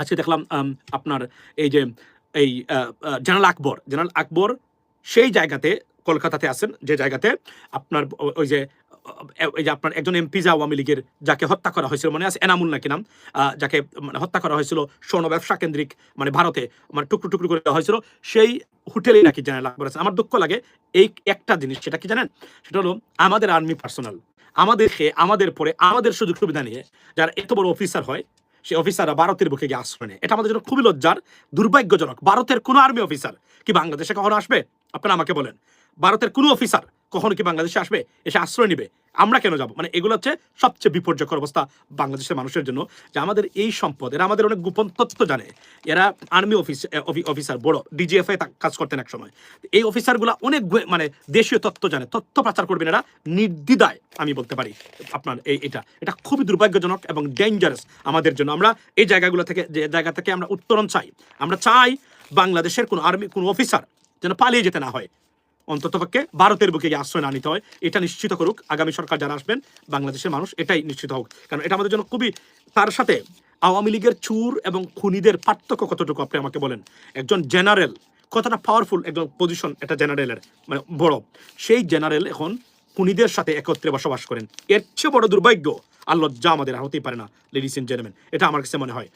আজকে দেখলাম আপনার এই যে, এই জেনারেল আকবর জেনারেল আকবর সেই জায়গাতে, কলকাতাতে আছেন, যে জায়গাতে আপনার ওই যে এই যে আপনার একজন এমপি যে আওয়ামী লীগের যাকে হত্যা করা হয়েছিল, মনে আছে এনামুল নাকি নাম যাকে মানে হত্যা করা হয়েছিল স্বর্ণ ব্যবসা কেন্দ্রিক মানে ভারতে মানে টুকরো টুকরো করে দেওয়া হয়েছিল, সেই হোটেলেই নাকি জেনারেল আকবর আছে আমার দুঃখ লাগে এই একটা জিনিস, সেটা কি জানেন? সেটা হলো আমাদের আর্মি পার্সোনাল, আমাদেরকে, আমাদের পরে, আমাদের সুযোগ সুবিধা নিয়ে যারা এত বড় অফিসার হয় সেই অফিসাররা ভারতের বুকে গিয়ে আশ্রয় নেয়। এটা আমাদের জন্য খুবই লজ্জার, দুর্ভাগ্যজনক। ভারতের কোনো আর্মি অফিসার কি বাংলাদেশে কখনো আসবে? আপনারা আমাকে বলেন। ভারতের কোনো অফিসার কখনো কি বাংলাদেশে আসবে? এসে আশ্রয় নিবে? আমরা কেন যাব? মানে এগুলো হচ্ছে সবচেয়ে বিপর্যকর অবস্থা বাংলাদেশের মানুষের জন্য, যে আমাদের এই সম্পদ এরা আমাদের অনেক গোপন তথ্য জানে। এরা আর্মি অফিস অফিসার বড় ডিজিএফআই কাজ করতেন এক সময় এই অফিসারগুলো অনেক মানে দেশীয় তথ্য জানে, তথ্য প্রচার করবেন এরা নির্দ্বিধায়, আমি বলতে পারি, আপনার এই, এটা। এটা খুবই দুর্ভাগ্যজনক এবং ডেঞ্জারাস আমাদের জন্য। আমরা এই জায়গাগুলো থেকে, যে জায়গা থেকে আমরা উত্তরণ চাই। আমরা চাই বাংলাদেশের কোনো আর্মি কোনো অফিসার যেন পালিয়ে যেতে না হয়। অন্ততপক্ষে ভারতের বুকে গিয়ে আশ্রয় না নিতে হয়। এটা নিশ্চিত করুক, আগামী সরকার যারা আসবেন, বাংলাদেশের মানুষ এটাই নিশ্চিত হোক। কারণ এটা আমাদের জন্য খুবই, তার সাথে আওয়ামী লীগের চুর এবং খুনিদের পার্থক্য কতটুকু আপনি আমাকে বলেন? একজন জেনারেল, কতটা পাওয়ারফুল একজন পজিশন এটা জেনারেলের মানে বড়। সেই জেনারেল এখন খুনিদের সাথে একত্রে বসবাস করেন। এর চেয়ে বড় দুর্ভাগ্য আর লজ্জা আমাদের আর হতেই পারে না লেডিস এন্ড জেন্টলম্যান এটা আমার কাছে মনে হয়।